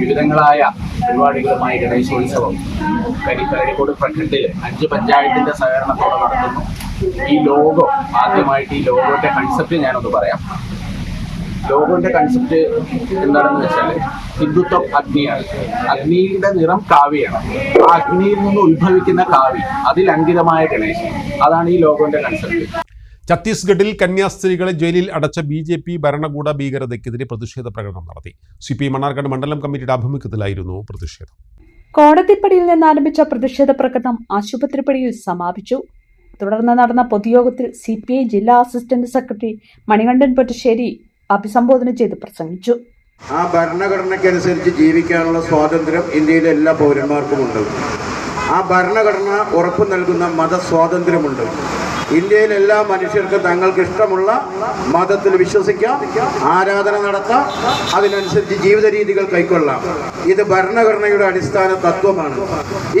വിവിധങ്ങളായ പരിപാടികളുമായി ഗണേശോത്സവം കരി കരിക്കോട് പ്രഖണ്ഡിൽ അഞ്ച് പഞ്ചായത്തിന്റെ സഹകരണത്തോടെ നടത്തുന്നു. ഈ ലോഗോ ആദ്യമായിട്ട് ഈ ലോഗോയുടെ കൺസെപ്റ്റ് ഞാനൊന്ന് പറയാം. ലോഗോന്റെ കൺസെപ്റ്റ് എന്താണെന്ന് വെച്ചാൽ ഹിന്ദുത്വം അഗ്നിയാണ്. അഗ്നിയുടെ നിറം കാവ്യാണ് ആ അഗ്നിയിൽ നിന്ന് ഉത്ഭവിക്കുന്ന കാവ്യ അതിൽ അങ്കിതമായ ഗണേശൻ. അതാണ് ഈ ലോഗോന്റെ കൺസെപ്റ്റ് ഛത്തീസ്ഗഡിൽ കന്യാസ്ത്രീകളെ ജയിലിൽ അടച്ച ബി ജെ പി ഭരണകൂട ഭീകരതയ്ക്കെതിരെ പ്രതിഷേധ പ്രകടനം നടത്തി. സി പി മണ്ണാർക്കാട് മണ്ഡലം കമ്മിറ്റിയുടെ ആഭിമുഖ്യത്തിലായിരുന്നു പ്രതിഷേധം. കോടതിപ്പടിയിൽ നിന്ന് ആരംഭിച്ച പ്രതിഷേധ പ്രകടനം ആശുപത്രിപ്പടിയിൽ സമാപിച്ചു. തുടർന്ന് നടന്ന പൊതുയോഗത്തിൽ സി പി ഐ ജില്ലാ അസിസ്റ്റന്റ് സെക്രട്ടറി മണികണ്ഠൻ പൊറ്റശ്ശേരി അഭിസംബോധന ചെയ്ത് പ്രസംഗിച്ചു. ആ ഭരണഘടനയ്ക്കനുസരിച്ച് ജീവിക്കാനുള്ള സ്വാതന്ത്ര്യം ഇന്ത്യയിലെ എല്ലാ പൗരന്മാർക്കും ഉണ്ട്. ആ ഭരണഘടന ഉറപ്പു നൽകുന്ന മതസ്വാതന്ത്ര്യമുണ്ട്. ഇന്ത്യയിലെ എല്ലാ മനുഷ്യർക്കും തങ്ങൾക്ക് ഇഷ്ടമുള്ള മതത്തിൽ വിശ്വസിക്കാം ആരാധന നടത്താം അതിനനുസരിച്ച് ജീവിത രീതികൾ കൈക്കൊള്ളാം. ഇത് ഭരണഘടനയുടെ അടിസ്ഥാന തത്വമാണ്.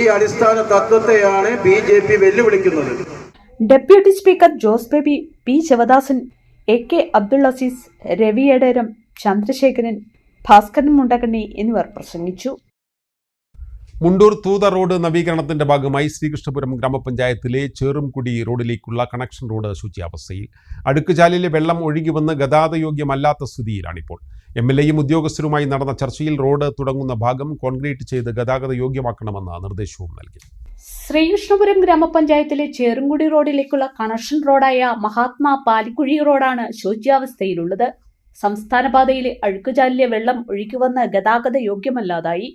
ഈ അടിസ്ഥാന തത്വത്തെയാണ് B J P വെല്ലുവിളിക്കുന്നത്. Deputy speaker Jose Baby P Sivadasan A K Abdul Azeez Ravi Ederam Chandrasekharan Bhaskaran Mundakanni എന്നിവർ പ്രസംഗിച്ചു. മുണ്ടൂർ തൂത റോഡ് നവീകരണത്തിന്റെ ഭാഗമായി ശ്രീകൃഷ്ണപുരം ഗ്രാമപഞ്ചായത്തിലെ ചേറുംകുടി റോഡിലേക്കുള്ള കണക്ഷൻ റോഡ് ശുചിയാവസ്ഥയിൽ. അടുക്കുചാലിലെ വെള്ളം ഒഴുകി വന്ന് ഗതാഗതയോഗ്യമല്ലാത്ത സ്ഥിതിയിലാണിപ്പോൾ. എം എൽ എയും ഉദ്യോഗസ്ഥരുമായി നടന്ന ചർച്ചയിൽ റോഡ് തുടങ്ങുന്ന ഭാഗം കോൺക്രീറ്റ് ചെയ്ത് ഗതാഗത യോഗ്യമാക്കണമെന്ന നിർദ്ദേശവും നൽകി. ശ്രീകൃഷ്ണപുരം ഗ്രാമപഞ്ചായത്തിലെ ചേറുംകുടി റോഡിലേക്കുള്ള കണക്ഷൻ റോഡായ മഹാത്മാ പാലിക്കുഴി റോഡാണ് ശോച്യാവസ്ഥയിലുള്ളത്. സംസ്ഥാന പാതയിലെ അഴുക്കുചാലിലെ വെള്ളം ഒഴുകിവന്ന് ഗതാഗത യോഗ്യമല്ലാതായി.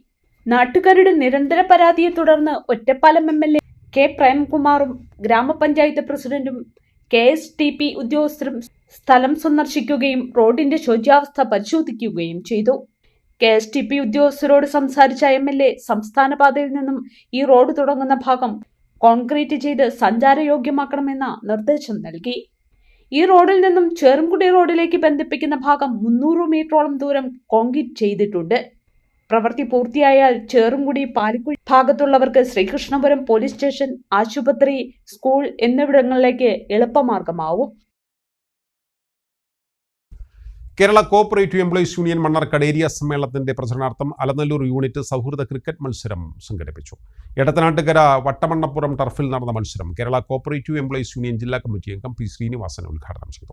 നാട്ടുകാരുടെ നിരന്തര പരാതിയെ തുടർന്ന് Ottapalam M L A K പ്രേംകുമാറും ഗ്രാമപഞ്ചായത്ത് പ്രസിഡന്റും കെ എസ് ടി പി ഉദ്യോഗസ്ഥരും സ്ഥലം സന്ദർശിക്കുകയും റോഡിന്റെ ശോച്യാവസ്ഥ പരിശോധിക്കുകയും ചെയ്തു. കെ എസ് ടി പി ഉദ്യോഗസ്ഥരോട് സംസാരിച്ച എം എൽ എ സംസ്ഥാന പാതയിൽ നിന്നും ഈ റോഡ് തുടങ്ങുന്ന ഭാഗം കോൺക്രീറ്റ് ചെയ്ത് സഞ്ചാരയോഗ്യമാക്കണമെന്ന നിർദ്ദേശം നൽകി. ഈ റോഡിൽ നിന്നും ചേറുംകുടി റോഡിലേക്ക് ബന്ധിപ്പിക്കുന്ന ഭാഗം മുന്നൂറ് മീറ്ററോളം ദൂരം കോൺക്രീറ്റ് ചെയ്തിട്ടുണ്ട്. പ്രവൃത്തി പൂർത്തിയായാൽ ചേറുംകുടി പാലിക്കുഴി ഭാഗത്തുള്ളവർക്ക് ശ്രീകൃഷ്ണപുരം പോലീസ് സ്റ്റേഷൻ ആശുപത്രി സ്കൂൾ എന്നിവിടങ്ങളിലേക്ക് എളുപ്പമാർഗമാവും. Kerala cooperative employees union Mannarkkad area സമ്മേളനത്തിന്റെ പ്രചരണാർത്ഥം അലനല്ലൂർ യൂണിറ്റ് സൗഹൃദ ക്രിക്കറ്റ് മത്സരം സംഘടിപ്പിച്ചു. എടത്തനാട്ടുകര വട്ടമണ്ണപ്പുറം ടർഫിൽ നടന്ന മത്സരം കേരള കോഓപ്പറേറ്റീവ് എംപ്ലോയീസ് യൂണിയൻ ജില്ലാ കമ്മിറ്റി അംഗം പി ശ്രീനിവാസൻ ഉദ്ഘാടനം ചെയ്തു.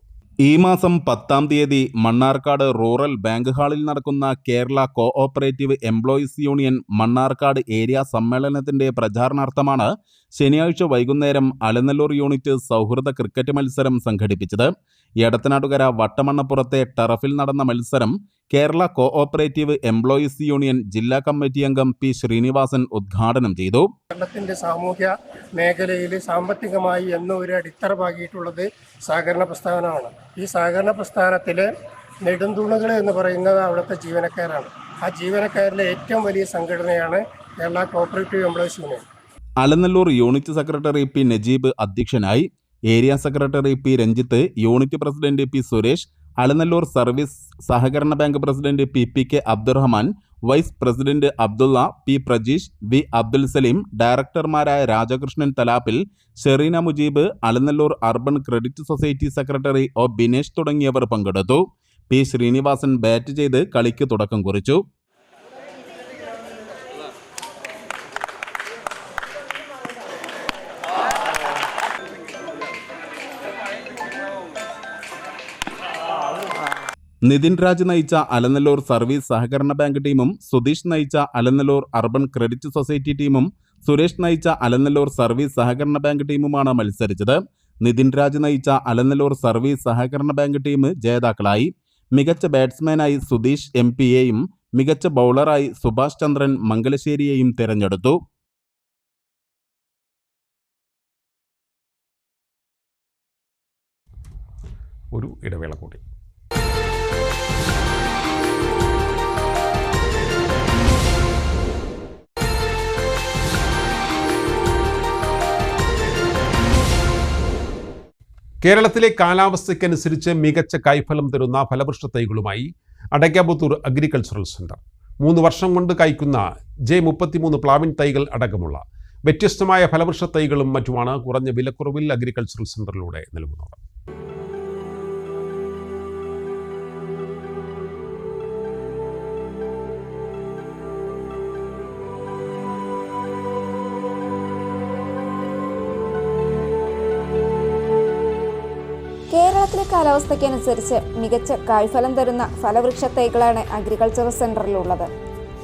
ഈ മാസം പത്താം തീയതി മണ്ണാർക്കാട് റൂറൽ ബാങ്ക് ഹാളിൽ നടക്കുന്ന Kerala cooperative employees union Mannarkkad area സമ്മേളനത്തിന്റെ പ്രചാരണാർത്ഥമാണ് ശനിയാഴ്ച വൈകുന്നേരം അലനല്ലൂർ യൂണിറ്റ് സൗഹൃദ ക്രിക്കറ്റ് മത്സരം സംഘടിപ്പിച്ചത് എടത്തനാട്ടുകര വട്ടമണ്ണപ്പുറത്തെ ടറഫിൽ നടന്ന മത്സരം Kerala cooperative employees union ജില്ലാ കമ്മിറ്റി അംഗം പി ശ്രീനിവാസൻ ഉദ്ഘാടനം ചെയ്തു. കേരളത്തിന്റെ സാമൂഹ്യ മേഖലയിൽ സാമ്പത്തികമായി എന്നും ഒരു അടിത്തറ പാകിയിട്ടുള്ളത് സഹകരണ പ്രസ്ഥാനമാണ്. ഈ സഹകരണ പ്രസ്ഥാനത്തിലെ നെടുന്തൂണുകൾ എന്ന് പറയുന്നത് അവിടുത്തെ ജീവനക്കാരാണ്. ആ ജീവനക്കാരിലെ ഏറ്റവും വലിയ സംഘടനയാണ് Kerala cooperative employees union. Alanallur unit secretary P Najeeb അധ്യക്ഷനായി area secretary P Ranjith unit president P Suresh Alanallur service സഹകരണ bank president P P K Abdurahman vice president Abdulla P Prajeesh V Abdul Saleem ഡയറക്ടർമാരായ Rajakrishnan Thalappil Sherina Mujeeb Alanallur urban credit society secretary O Binesh തുടങ്ങിയവർ പങ്കെടുത്തു. പി ശ്രീനിവാസൻ ബാറ്റ് ചെയ്ത് കളിക്ക് തുടക്കം കുറിച്ചു. നിതിൻ രാജ് നയിച്ച അലനല്ലൂർ സർവീസ് സഹകരണ ബാങ്ക് ടീമും സുധീഷ് നയിച്ച അലനല്ലൂർ അർബൻ ക്രെഡിറ്റ് സൊസൈറ്റി ടീമും സുരേഷ് നയിച്ച അലനല്ലൂർ സർവീസ് സഹകരണ ബാങ്ക് ടീമുമാണ് മത്സരിച്ചത്. നിതിൻ രാജ് നയിച്ച അലനല്ലൂർ സർവീസ് സഹകരണ ബാങ്ക് ടീം ജേതാക്കളായി. മികച്ച ബാറ്റ്സ്മാനായി സുധീഷ് എം പിയെയും മികച്ച ബൗളറായി സുഭാഷ് ചന്ദ്രൻ മംഗലശ്ശേരിയെയും തിരഞ്ഞെടുത്തു. ഒരു ഇടവേള കൂടി. കേരളത്തിലെ കാലാവസ്ഥയ്ക്കനുസരിച്ച് മികച്ച കായ്ഫലം തരുന്ന ഫലവൃക്ഷ തൈകളുമായി അടയ്ക്കാപുത്തൂർ അഗ്രികൾച്ചറൽ സെന്റർ. മൂന്ന് വർഷം കൊണ്ട് കായ്ക്കുന്ന ജെ മുപ്പത്തിമൂന്ന് പ്ലാവിൻ തൈകൾ അടക്കമുള്ള വ്യത്യസ്തമായ ഫലവൃക്ഷ തൈകളും മറ്റുമാണ് കുറഞ്ഞ വിലക്കുറവിൽ അഗ്രികൾച്ചറൽ സെന്ററിലൂടെ നൽകുന്നത് കാലാവസ്ഥയ്ക്കനുസരിച്ച് മികച്ച കായ്ഫലം തരുന്ന ഫലവൃക്ഷ തൈകളാണ് അഗ്രികൾച്ചറൽ സെന്ററിലുള്ളത്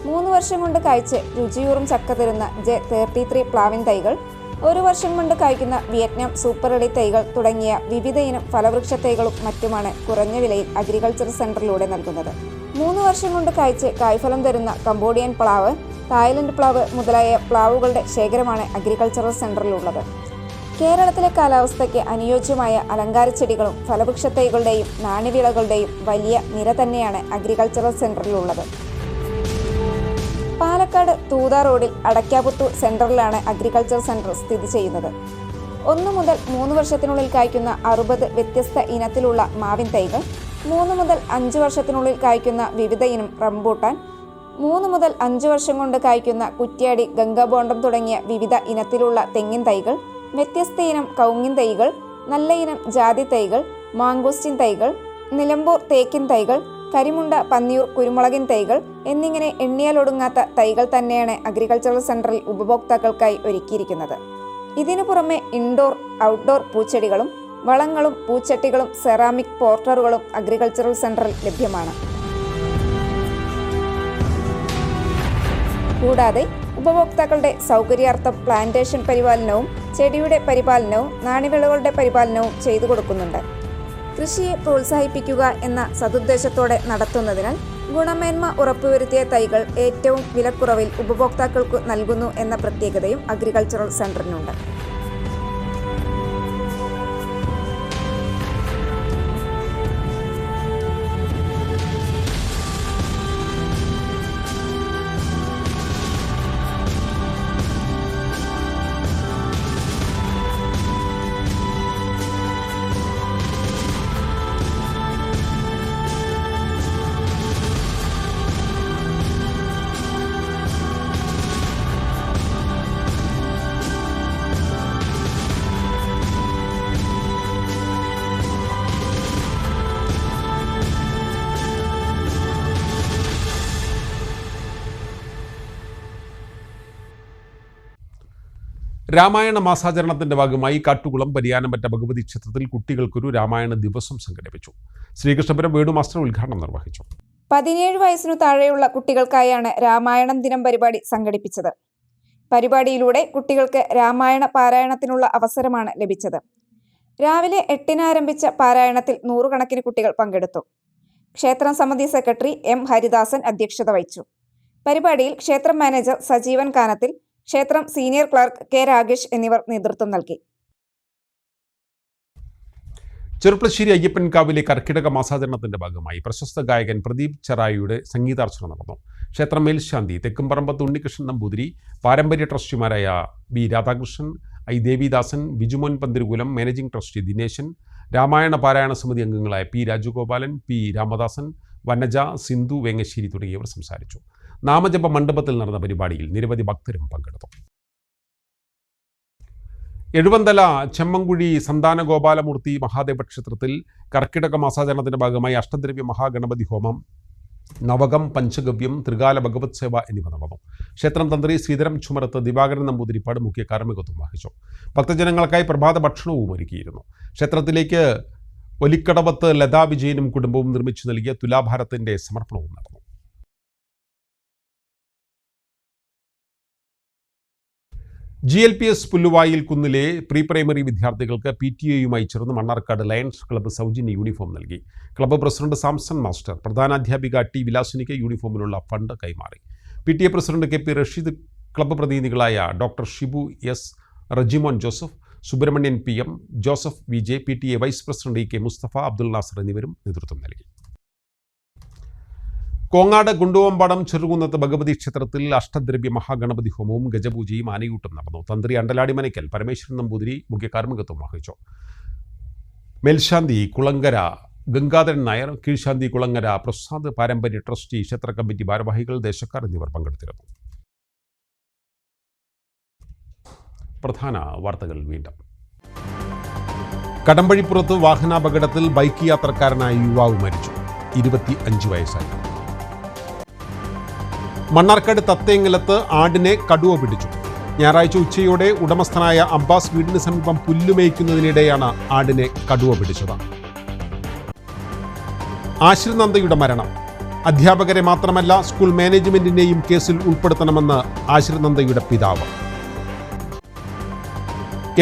മൂന്ന് വർഷം കൊണ്ട് കായ്ച്ച് രുചിയൂറും ചക്ക തരുന്ന ജെ തേർട്ടി ത്രീ പ്ലാവിൻ തൈകൾ ഒരു വർഷം കൊണ്ട് കായ്ക്കുന്ന വിയറ്റ്നാം സൂപ്പർ റെഡി തൈകൾ തുടങ്ങിയ വിവിധ ഇനം ഫലവൃക്ഷ തൈകളും മറ്റുമാണ് കുറഞ്ഞ വിലയിൽ അഗ്രികൾച്ചർ സെന്ററിലൂടെ നൽകുന്നത്. മൂന്ന് വർഷം കൊണ്ട് കായ്ച്ച് കായ്ഫലം തരുന്ന കംബോഡിയൻ പ്ലാവ് തായ്ലൻഡ് പ്ലാവ് മുതലായ പ്ലാവുകളുടെ ശേഖരമാണ് അഗ്രികൾച്ചറൽ സെന്ററിലുള്ളത് കേരളത്തിലെ കാലാവസ്ഥയ്ക്ക് അനുയോജ്യമായ അലങ്കാര ചെടികളും ഫലവൃക്ഷത്തൈകളുടെയും നാണ്യവിളകളുടെയും വലിയ നിര തന്നെയാണ് അഗ്രികൾച്ചറൽ സെന്ററിലുള്ളത് പാലക്കാട് തൂത റോഡിൽ അടയ്ക്കാപുത്തൂർ സെന്ററിലാണ് അഗ്രികൾച്ചർ സെന്റർ സ്ഥിതി ചെയ്യുന്നത്. ഒന്നു മുതൽ മൂന്ന് വർഷത്തിനുള്ളിൽ കായ്ക്കുന്ന അറുപത് വ്യത്യസ്ത ഇനത്തിലുള്ള മാവിൻ തൈകൾ മൂന്ന് മുതൽ അഞ്ച് വർഷത്തിനുള്ളിൽ കായ്ക്കുന്ന വിവിധ ഇനം റംബൂട്ടാൻ മൂന്ന് മുതൽ അഞ്ച് വർഷം കൊണ്ട് കായ്ക്കുന്ന കുറ്റ്യാടി ഗംഗാബോണ്ടം തുടങ്ങിയ വിവിധ ഇനത്തിലുള്ള തെങ്ങിൻ തൈകൾ വ്യത്യസ്ത ഇനം കൗങ്ങിൻ തൈകൾ നല്ല ഇനം ജാതി തൈകൾ മാങ്കോസ്റ്റിൻ തൈകൾ നിലമ്പൂർ തേക്കിൻ തൈകൾ കരിമുണ്ട പന്നിയൂർ കുരുമുളകിൻ തൈകൾ എന്നിങ്ങനെ എണ്ണിയാലൊടുങ്ങാത്ത തൈകൾ തന്നെയാണ് അഗ്രികൾച്ചറൽ സെന്ററിൽ ഉപഭോക്താക്കൾക്കായി ഒരുക്കിയിരിക്കുന്നത്. ഇതിനു പുറമെ ഇൻഡോർ ഔട്ട്ഡോർ പൂച്ചെടികളും വളങ്ങളും പൂച്ചട്ടികളും സെറാമിക് പോർട്ടറുകളും അഗ്രികൾച്ചറൽ സെന്ററിൽ ലഭ്യമാണ്. കൂടാതെ ഉപഭോക്താക്കളുടെ സൗകര്യാർത്ഥം പ്ലാന്റേഷൻ പരിപാലനവും ചെടിയുടെ പരിപാലനവും നാണ്യവിളകളുടെ പരിപാലനവും ചെയ്തു കൊടുക്കുന്നുണ്ട്. കൃഷിയെ പ്രോത്സാഹിപ്പിക്കുക എന്ന സതുദ്ദേശത്തോടെ നടത്തുന്നതിനാൽ ഗുണമേന്മ ഉറപ്പുവരുത്തിയ തൈകൾ ഏറ്റവും വിലക്കുറവിൽ ഉപഭോക്താക്കൾക്ക് നൽകുന്നു എന്ന പ്രത്യേകതയും അഗ്രികൾച്ചറൽ സെന്ററിനുണ്ട്. രാമായണ മാസാചരണത്തിന്റെ ഭാഗമായി കാട്ടുകുളം പരിയാനംപറ്റ ഭഗവതി ക്ഷേത്രത്തിൽ കുട്ടികൾക്കൊരു രാമായണ ദിവസം സംഘടിപ്പിച്ചു. ശ്രീകൃഷ്ണപുരം വേണു മാസ്റ്റർ ഉദ്ഘാടനം നിർവഹിച്ചു. പതിനേഴ് വയസ്സിനു താഴെയുള്ള കുട്ടികൾക്കായാണ് രാമായണം ദിനം പരിപാടി സംഘടിപ്പിച്ചത്. പരിപാടിയിലൂടെ കുട്ടികൾക്ക് രാമായണ പാരായണത്തിനുള്ള അവസരമാണ് ലഭിച്ചത്. രാവിലെ എട്ടിന് ആരംഭിച്ച പാരായണത്തിൽ നൂറുകണക്കിന് കുട്ടികൾ പങ്കെടുത്തു. ക്ഷേത്രം സമിതി സെക്രട്ടറി എം ഹരിദാസൻ അധ്യക്ഷത വഹിച്ചു. പരിപാടിയിൽ ക്ഷേത്രം മാനേജർ സജീവൻ കാനത്തിൽ ക്ഷേത്രം സീനിയർ ക്ലർക്ക് കെ രാഗേഷ് എന്നിവർ നേതൃത്വം നൽകി. ചെറുപ്പശ്ശേരി അയ്യപ്പൻകാവിലെ കർക്കിടക മാസാചരണത്തിന്റെ ഭാഗമായി പ്രശസ്ത ഗായകൻ പ്രദീപ് ചെറായിയുടെ സംഗീതാർച്ചന നടന്നു. ക്ഷേത്രം മേൽശാന്തി തെക്കുംപറമ്പത്ത് ഉണ്ണികൃഷ്ണൻ നമ്പൂതിരി പാരമ്പര്യ ട്രസ്റ്റിമാരായ B Radhakrishnan I Devidasan Bijumon Panthirukulam managing trustee Dineshan Ramayana പാരായണ സമിതി അംഗങ്ങളായ പി രാജഗോപാലൻ പി രാമദാസൻ വനജ സിന്ധു വേങ്ങശ്ശേരി തുടങ്ങിയവർ സംസാരിച്ചു. നാമജപ മണ്ഡപത്തിൽ നടന്ന പരിപാടിയിൽ നിരവധി ഭക്തരും പങ്കെടുത്തു. എഴുപന്തല ചെമ്മങ്കുഴി സന്താന ഗോപാലമൂർത്തി മഹാദേവ ക്ഷേത്രത്തിൽ കർക്കിടക മാസാചരണത്തിന്റെ ഭാഗമായി അഷ്ടദ്രവ്യ മഹാഗണപതി ഹോമം നവകം പഞ്ചഗവ്യം ത്രികാല ഭഗവത് സേവ എന്നിവ നടന്നു. ക്ഷേത്രം തന്ത്രി ശ്രീധരം ചുമരത്ത് ദിവാകരൻ നമ്പൂതിരിപ്പാട് മുഖ്യ കാർമ്മികത്വം വഹിച്ചു. ഭക്തജനങ്ങൾക്കായി പ്രഭാത ഭക്ഷണവും ഒരുക്കിയിരുന്നു. ക്ഷേത്രത്തിലേക്ക് ഒലിക്കടവത്ത് ലതാ വിജയനും കുടുംബവും നിർമ്മിച്ചു നൽകിയ തുലാഭാരത്തിന്റെ സമർപ്പണവും നടന്നു. ജി എൽ പി എസ് പുല്ലുവായിൽ കുന്നിലെ പ്രീ പ്രൈമറി വിദ്യാർത്ഥികൾക്ക് പി ടി എയുമായി ചേർന്ന് മണ്ണാർക്കാട് ലയൺസ് ക്ലബ്ബ് സൗജന്യ യൂണിഫോം നൽകി. ക്ലബ്ബ് പ്രസിഡന്റ് സാംസൺ മാസ്റ്റർ പ്രധാനാധ്യാപിക ടി വിലാസിനിക്ക് യൂണിഫോമിലുള്ള ഫണ്ട് കൈമാറി. P T A president K P Rasheed club പ്രതിനിധികളായ doctor Shibu S Rejimon Joseph Subrahmanyan P M Joseph V J P T A vice president E K Musthafa Abdul Nasar എന്നിവരും നേതൃത്വം നൽകി. കോങ്ങാട് ഗുണ്ടുവമ്പടം ചെറുകുന്നത്ത് ഭഗവതി ക്ഷേത്രത്തിൽ അഷ്ടദ്രവ്യ മഹാഗണപതി ഹോമവും ഗജപൂജയും ആനയൂട്ടും നടന്നു. തന്ത്രി അണ്ടലാടി മനയ്ക്കൽ പരമേശ്വരൻ നമ്പൂതിരി മുഖ്യ കാർമ്മികത്വം വഹിച്ചു. മേൽശാന്തി കുളങ്കര ഗംഗാധരൻ നായർ കീഴ്ശാന്തി കുളങ്ങര പ്രസാദ് പാരമ്പര്യ ട്രസ്റ്റി ക്ഷേത്ര കമ്മിറ്റി ഭാരവാഹികൾ ദേശക്കാർ എന്നിവർ പങ്കെടുത്തിരുന്നു. പ്രധാന വാർത്തകൾ വീണ്ടും. കടമ്പഴിപ്പുറത്ത് വാഹനാപകടത്തിൽ ബൈക്ക് യാത്രക്കാരനായ യുവാവ് മരിച്ചു. ഇരുപത്തി അഞ്ച് വയസ്സായി. മണ്ണാർക്കാട് തത്തേങ്ങലത്ത് ആടിനെ കടുവ പിടിച്ചു. ഞായറാഴ്ച ഉച്ചയോടെ ഉടമസ്ഥനായ അബ്ബാസ് വീടിന് സമീപം പുല്ലുമേയ്ക്കുന്നതിനിടെയാണ് ആടിനെ കടുവ പിടിച്ചത്. ആശ്രിനന്ദയുടെ മരണം. അധ്യാപകരെ മാത്രമല്ല സ്കൂൾ മാനേജ്മെന്റിനെയും കേസിൽ ഉൾപ്പെടുത്തണമെന്ന് ആശ്രിനന്ദയുടെ പിതാവ്.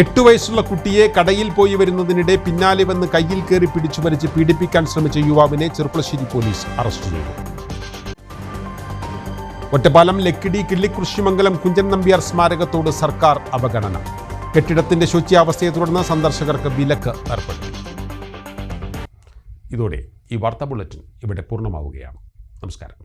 എട്ടു വയസ്സുള്ള കുട്ടിയെ കടയിൽ പോയി വരുന്നതിനിടെ പിന്നാലെ വന്ന് കയ്യിൽ കയറി പിടിച്ചു വലിച്ച് പീഡിപ്പിക്കാൻ ശ്രമിച്ച യുവാവിനെ ചെറുപ്പളശ്ശേരി പോലീസ് അറസ്റ്റ് ചെയ്തു. ഒറ്റപ്പാലം ലക്കിടി കിള്ളിക്കുറിശിമംഗലം കുഞ്ചൻ നമ്പ്യാർ സ്മാരകത്തോട് സർക്കാർ അവഗണന. കെട്ടിടത്തിന്റെ ശുചിയാവസ്ഥയെ തുടർന്ന് സന്ദർശകർക്ക് വിലക്ക് ഏർപ്പെടുത്തി ഇതോടെ ഈ വാർത്താ ബുള്ളറ്റിൻ ഇവിടെ പൂർണമാവുകയാണ്. നമസ്കാരം.